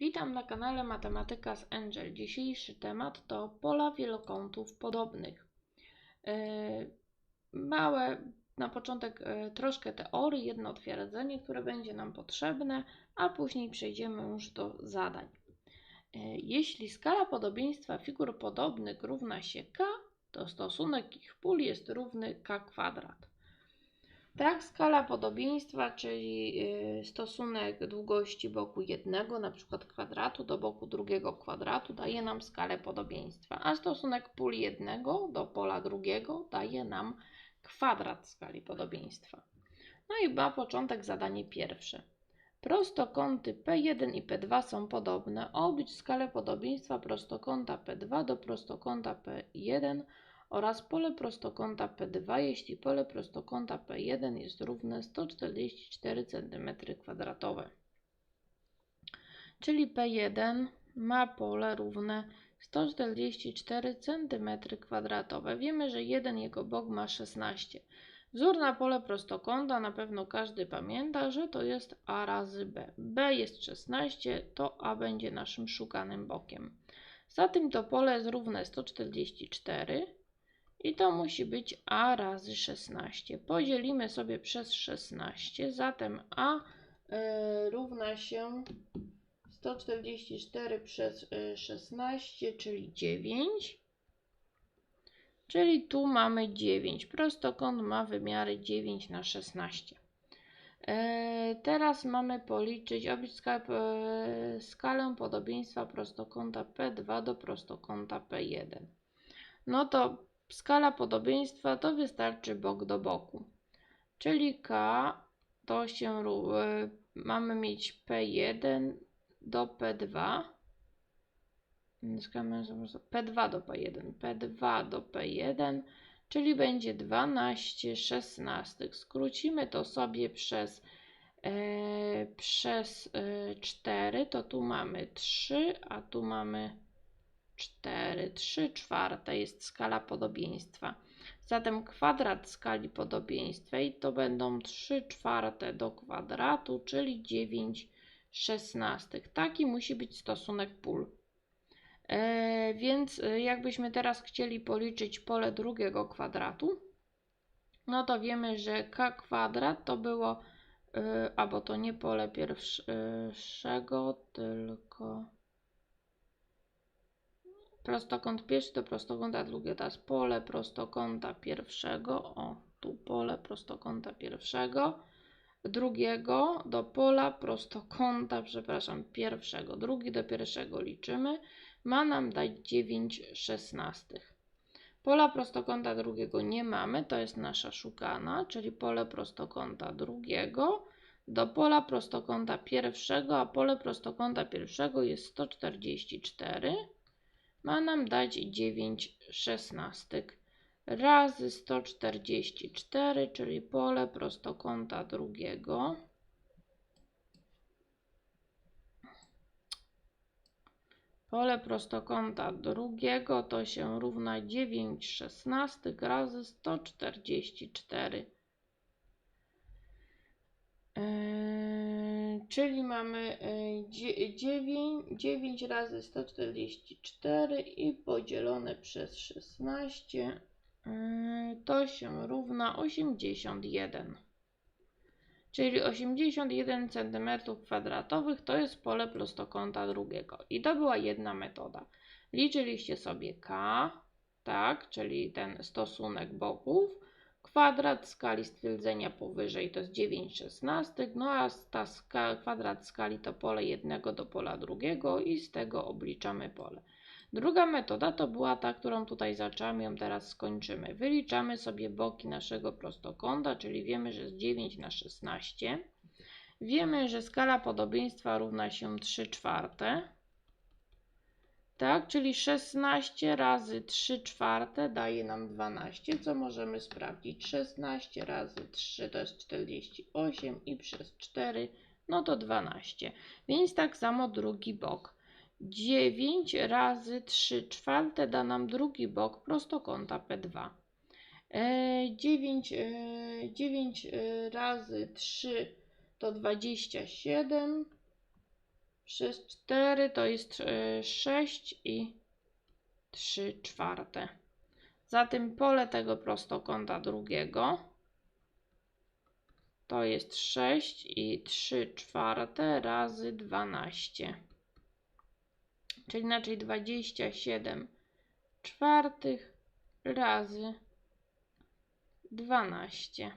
Witam na kanale Matematyka z Angel. Dzisiejszy temat to pola wielokątów podobnych. Yy, Małe, na początek yy, troszkę teorii, jedno twierdzenie, które będzie nam potrzebne, a później przejdziemy już do zadań. Yy, Jeśli skala podobieństwa figur podobnych równa się k, to stosunek ich pól jest równy k kwadrat. Tak, skala podobieństwa, czyli y, stosunek długości boku jednego, na przykład kwadratu, do boku drugiego kwadratu, daje nam skalę podobieństwa, a stosunek pól jednego do pola drugiego daje nam kwadrat skali podobieństwa. No i na początek zadanie pierwsze. Prostokąty P1 i P2 są podobne. Oblicz skalę podobieństwa prostokąta P2 do prostokąta P1 oraz pole prostokąta P2, jeśli pole prostokąta P1 jest równe 144 cm2. Czyli P1 ma pole równe 144 cm2. Wiemy, że jeden jego bok ma 16. Wzór na pole prostokąta na pewno każdy pamięta, że to jest A razy B. B jest 16, to A będzie naszym szukanym bokiem. Zatem to pole jest równe 144 i to musi być A razy 16. Podzielimy sobie przez 16, zatem A y, równa się 144 przez y, 16, czyli 9. Czyli tu mamy 9. Prostokąt ma wymiary 9 na 16. E, Teraz mamy policzyć, skalę, e, skalę podobieństwa prostokąta P2 do prostokąta P1. No to skala podobieństwa to wystarczy bok do boku. Czyli K to się e, mamy mieć P1 do P2. Skala P2 do P1, P2 do P1, czyli będzie 12 szesnastych. Skrócimy to sobie przez, e, przez e, 4, to tu mamy 3, a tu mamy 4. 3 czwarte jest skala podobieństwa. Zatem kwadrat skali podobieństwa i to będą 3 czwarte do kwadratu, czyli 9 szesnastych. Taki musi być stosunek pól. E, więc e, jakbyśmy teraz chcieli policzyć pole drugiego kwadratu, no to wiemy, że k kwadrat to było, e, albo to nie pole pierwszego, tylko prostokąt pierwszy to prostokąta drugiego, teraz pole prostokąta pierwszego, o tu pole prostokąta pierwszego, drugiego do pola prostokąta, przepraszam, pierwszego, drugi do pierwszego liczymy, ma nam dać 9 szesnastych. Pola prostokąta drugiego nie mamy, to jest nasza szukana, czyli pole prostokąta drugiego do pola prostokąta pierwszego, a pole prostokąta pierwszego jest 144, ma nam dać 9 szesnastych razy 144, czyli pole prostokąta drugiego. Pole prostokąta drugiego to się równa 9 szesnastych razy 144. Yy, czyli mamy yy, 9, 9 razy 144 i podzielone przez 16 yy, to się równa 81. Czyli 81 cm2 to jest pole prostokąta drugiego. I to była jedna metoda. Liczyliście sobie K, tak, czyli ten stosunek boków. Kwadrat skali stwierdzenia powyżej to jest 9 szesnastych, no a ta ska, kwadrat skali to pole jednego do pola drugiego i z tego obliczamy pole. Druga metoda to była ta, którą tutaj zaczęłam, ją teraz skończymy. Wyliczamy sobie boki naszego prostokąta, czyli wiemy, że jest 9 na 16. Wiemy, że skala podobieństwa równa się 3 czwarte. Tak, czyli 16 razy 3 czwarte daje nam 12, co możemy sprawdzić. 16 razy 3 to jest 48 i przez 4 no to 12. Więc tak samo drugi bok. 9 razy 3 czwarte da nam drugi bok prostokąta P2. 9, 9 razy 3 to 27. przez 4 to jest e, 6 i 3 czwarte. Zatem pole tego prostokąta drugiego to jest 6 i 3 czwarte razy 12. Czyli inaczej 27 czwartych razy 12.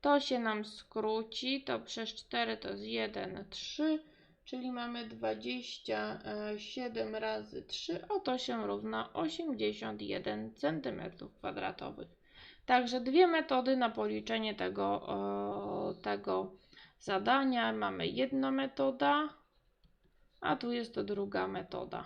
To się nam skróci, to przez 4 to jest 1, 3, czyli mamy 27 razy 3, a to się równa 81 cm2. Także dwie metody na policzenie tego, tego zadania. Mamy jedna metoda, a tu jest to druga metoda.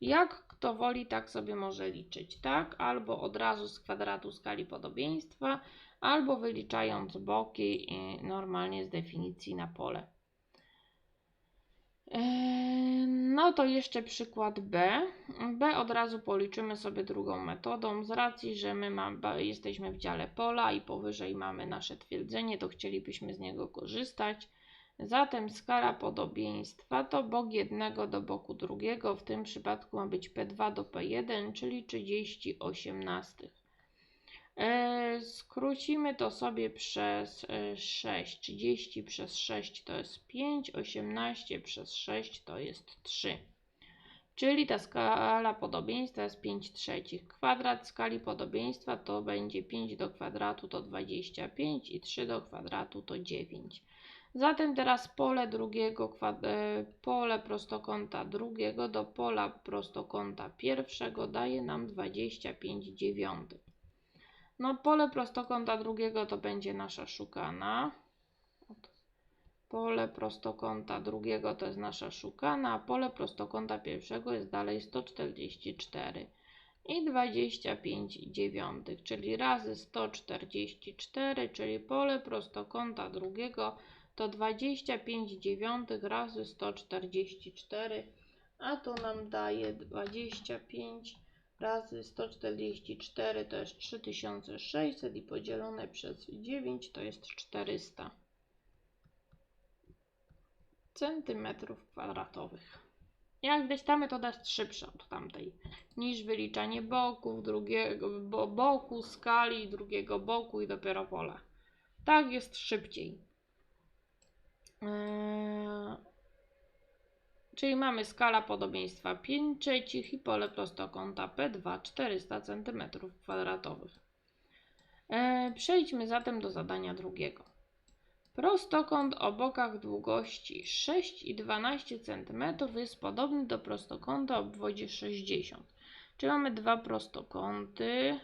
Jak kto woli, tak sobie może liczyć, tak? Albo od razu z kwadratu skali podobieństwa, albo wyliczając boki normalnie z definicji na pole. Eee, No to jeszcze przykład B. B od razu policzymy sobie drugą metodą. Z racji, że my mam, jesteśmy w dziale pola i powyżej mamy nasze twierdzenie, to chcielibyśmy z niego korzystać. Zatem skala podobieństwa to bok jednego do boku drugiego. W tym przypadku ma być P2 do P1, czyli 30 osiemnastych. E, Skrócimy to sobie przez e, 6. 30 przez 6 to jest 5, 18 przez 6 to jest 3. Czyli ta skala podobieństwa jest 5 trzecich. Kwadrat skali podobieństwa to będzie 5 do kwadratu to 25 i 3 do kwadratu to 9. Zatem teraz pole drugiego, e, pole prostokąta drugiego do pola prostokąta pierwszego daje nam 25 dziewiątych. No pole prostokąta drugiego to będzie nasza szukana. Pole prostokąta drugiego to jest nasza szukana, a pole prostokąta pierwszego jest dalej 144 i 25 dziewiątych, czyli razy 144, czyli pole prostokąta drugiego to 25 dziewiątych razy 144, a to nam daje 25 razy 144 to jest 3600 i podzielone przez 9 to jest 400 centymetrów kwadratowych. Jak widać, ta metoda jest szybsza od tamtej niż wyliczanie boków, drugiego bo, boku, skali, drugiego boku i dopiero pola. Tak jest szybciej. Eee, czyli mamy skala podobieństwa 5 trzecich i pole prostokąta P2 400 cm2. Eee, przejdźmy zatem do zadania drugiego. Prostokąt o bokach długości 6 i 12 cm jest podobny do prostokąta o obwodzie 60. Czyli mamy dwa prostokąty.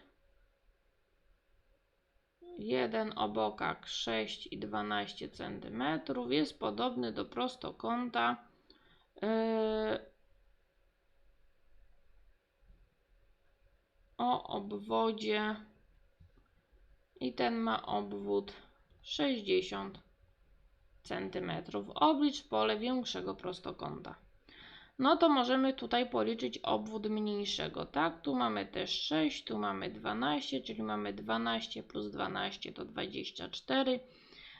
Jeden o bokach 6 i 12 cm jest podobny do prostokąta o obwodzie i ten ma obwód 60 cm. Oblicz pole większego prostokąta. No to możemy tutaj policzyć obwód mniejszego, tak? Tu mamy też 6, tu mamy 12, czyli mamy 12 plus 12 to 24.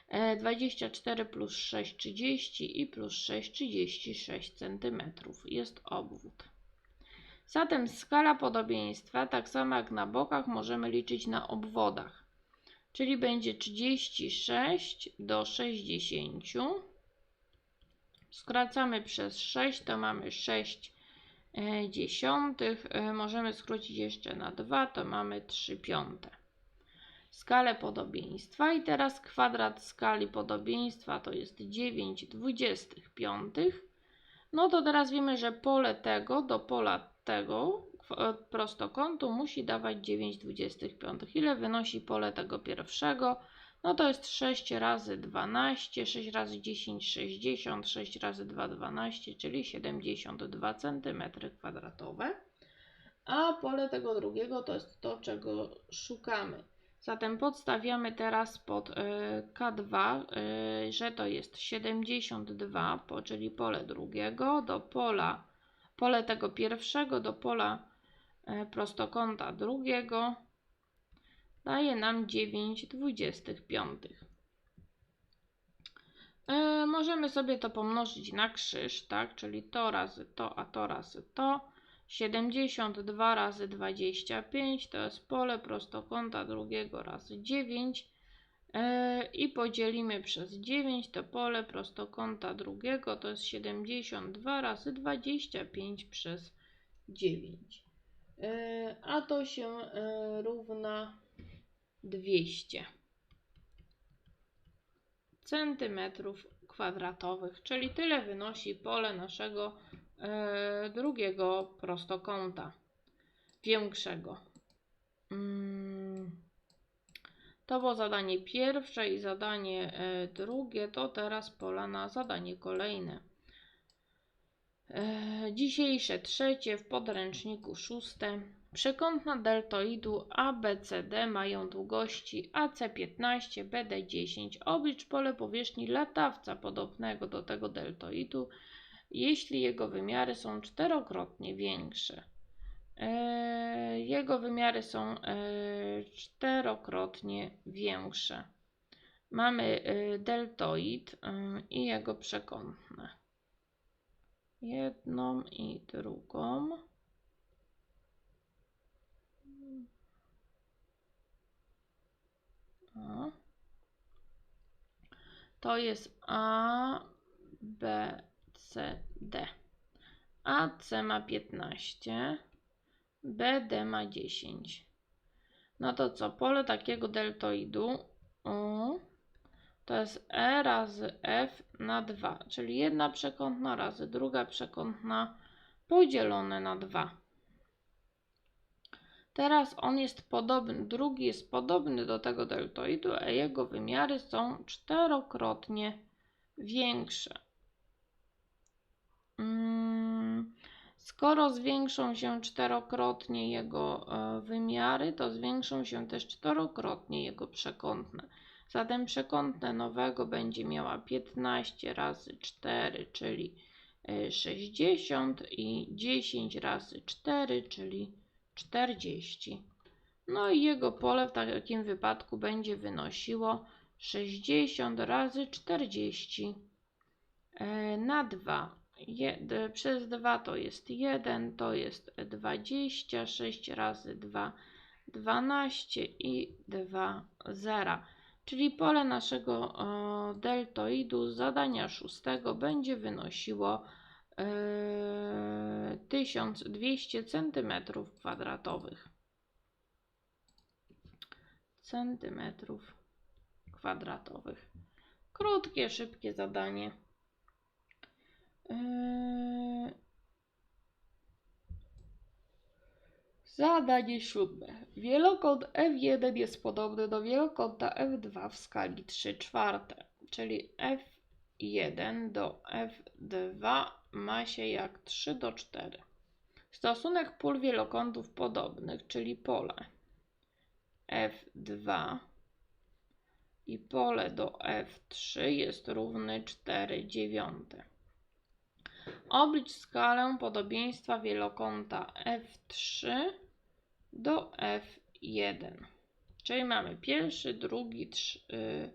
E, 24 plus 6 30 i plus 6 36 cm jest obwód. Zatem skala podobieństwa, tak samo jak na bokach, możemy liczyć na obwodach czyli będzie 36 do 60. Skracamy przez 6, to mamy 6 e, dziesiątych. E, Możemy skrócić jeszcze na 2, to mamy 3 piąte. Skalę podobieństwa i teraz kwadrat skali podobieństwa to jest 9 dwudziestych. No to teraz wiemy, że pole tego do pola tego kw- prostokątu musi dawać 9 25. Ile wynosi pole tego pierwszego? No to jest 6 razy 12, 6 razy 10, 60, 6 razy 2, 12, czyli 72 cm kwadratowe. A pole tego drugiego to jest to, czego szukamy. Zatem podstawiamy teraz pod y, K2, y, że to jest 72, po, czyli pole drugiego do pola, pole tego pierwszego do pola y, prostokąta drugiego daje nam 9 25. E, możemy sobie to pomnożyć na krzyż, tak? Czyli to razy to, a to razy to. 72 razy 25 to jest pole prostokąta drugiego razy 9. E, I podzielimy przez 9 to pole prostokąta drugiego to jest 72 razy 25 przez 9. E, a to się e, równa 200 centymetrów kwadratowych, czyli tyle wynosi pole naszego drugiego prostokąta większego. Mm, to było zadanie pierwsze i zadanie e, drugie, to teraz pola na zadanie kolejne. E, dzisiejsze trzecie w podręczniku szóste. Przekątna deltoidu ABCD mają długości AC15, BD10. Oblicz pole powierzchni latawca podobnego do tego deltoidu, jeśli jego wymiary są czterokrotnie większe. E, jego wymiary są e, czterokrotnie większe. Mamy e, deltoid i jego przekątne. Jedną i drugą. To jest A, B, C, D. AC ma 15, BD ma 10. No to co? Pole takiego deltoidu U to jest E razy F na 2, czyli jedna przekątna razy druga przekątna podzielone na 2. Teraz on jest podobny, drugi jest podobny do tego deltoidu, a jego wymiary są czterokrotnie większe. Mm, skoro zwiększą się czterokrotnie jego e, wymiary, to zwiększą się też czterokrotnie jego przekątne. Zatem przekątne nowego będzie miała 15 razy 4, czyli 60 e, i 10 razy 4, czyli 40. No i jego pole w takim wypadku będzie wynosiło 60 razy 40 e, na 2. Je, przez 2 to jest 1, to jest 20, 6 razy 2, 12 i 2, 0. Czyli pole naszego deltoidu z zadania szóstego będzie wynosiło 1200 cm kwadratowych. Centymetrów kwadratowych. Krótkie, szybkie zadanie. Yy, zadanie siódme. Wielokąt F1 jest podobny do wielokąta F2 w skali 3 czwarte, czyli F1 do F2 ma się jak 3 do 4. Stosunek pól wielokątów podobnych, czyli pole F2 i pole do F3 jest równy 4 dziewiąte. Oblicz skalę podobieństwa wielokąta F3 do F1. Czyli mamy pierwszy, drugi yy,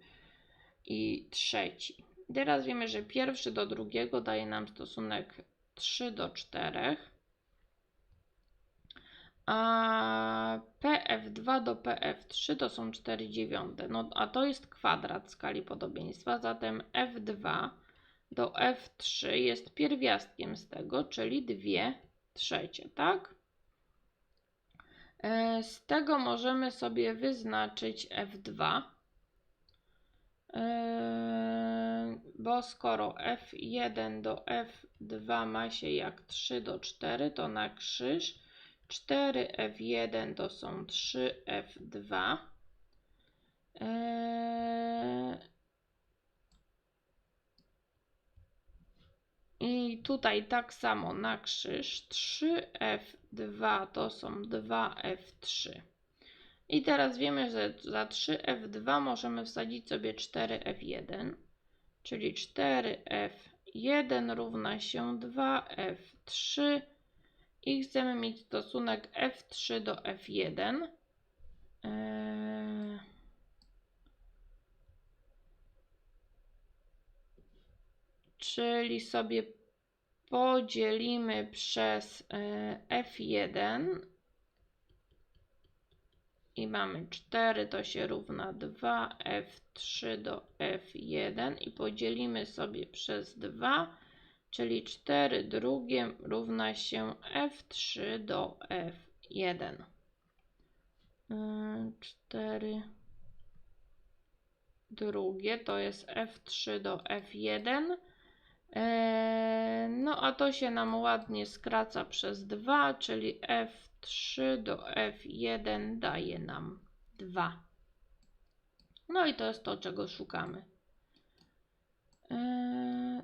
i trzeci. Teraz wiemy, że pierwszy do drugiego daje nam stosunek 3 do 4. A PF2 do PF3 to są 4 dziewiąte. No, a to jest kwadrat skali podobieństwa, zatem F2 do F3 jest pierwiastkiem z tego, czyli 2 trzecie, tak? E, z tego możemy sobie wyznaczyć F2. Yy, bo skoro F1 do F2 ma się jak 3 do 4, to na krzyż 4F1 to są 3F2. I tutaj tak samo na krzyż 3F2 to są 2F3. I teraz wiemy, że za 3F2 możemy wsadzić sobie 4F1, czyli 4F1 równa się 2F3 i chcemy mieć stosunek F3 do F1. Eee... czyli sobie podzielimy przez e, F1 i mamy 4 to się równa 2 F3 do F1 i podzielimy sobie przez 2, czyli 4 drugie równa się F3 do F1. 4 drugie to jest F3 do F1. Eee, No a to się nam ładnie skraca przez 2, czyli F3 do F1 daje nam 2. No i to jest to, czego szukamy. Eee,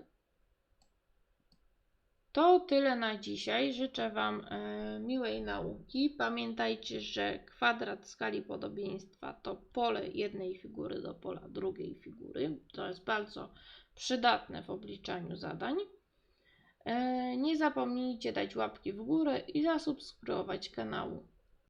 To tyle na dzisiaj. Życzę Wam e, miłej nauki. Pamiętajcie, że kwadrat skali podobieństwa to pole jednej figury do pola drugiej figury. To jest bardzo przydatne w obliczaniu zadań. E, Nie zapomnijcie dać łapki w górę i zasubskrybować kanału.